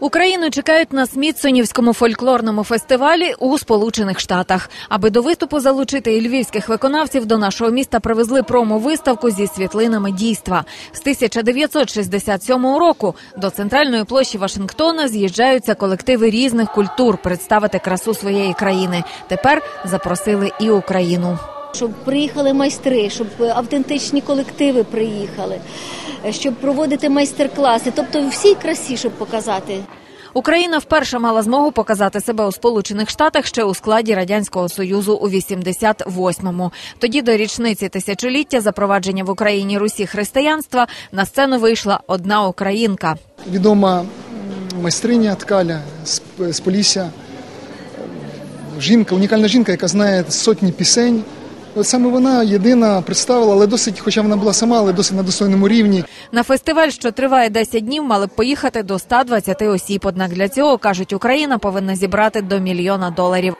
Україну чекають на Смітсонівському фольклорному фестивалі у Сполучених Штатах. Аби до виступу залучити і львівських виконавців до нашого міста привезли промо-виставку зі світлинами дійства. З 1967 року до центральної площі Вашингтона з'їжджаються колективи різних культур представити красу своєї країни. Тепер запросили і Україну. Щоб приїхали майстри, щоб автентичні колективи приїхали, щоб проводити майстер-класи, тобто всій красі, щоб показати. Україна вперше мала змогу показати себе у Сполучених Штатах ще у складі радянського союзу у 88-му. Тоді до річниці тисячоліття запровадження в Україні Русі християнства на сцену вийшла одна українка. відома майстриня ткаля з, з Полісся. Жінка, унікальна жінка, яка знає сотні пісень. Саме вона єдина представила, але досить, хоча вона була сама, але досить на достойному рівні. На фестиваль, що триває 10 днів, мали б поїхати до 120 осіб. Однак для цього кажуть, Україна повинна зібрати до мільйона доларів.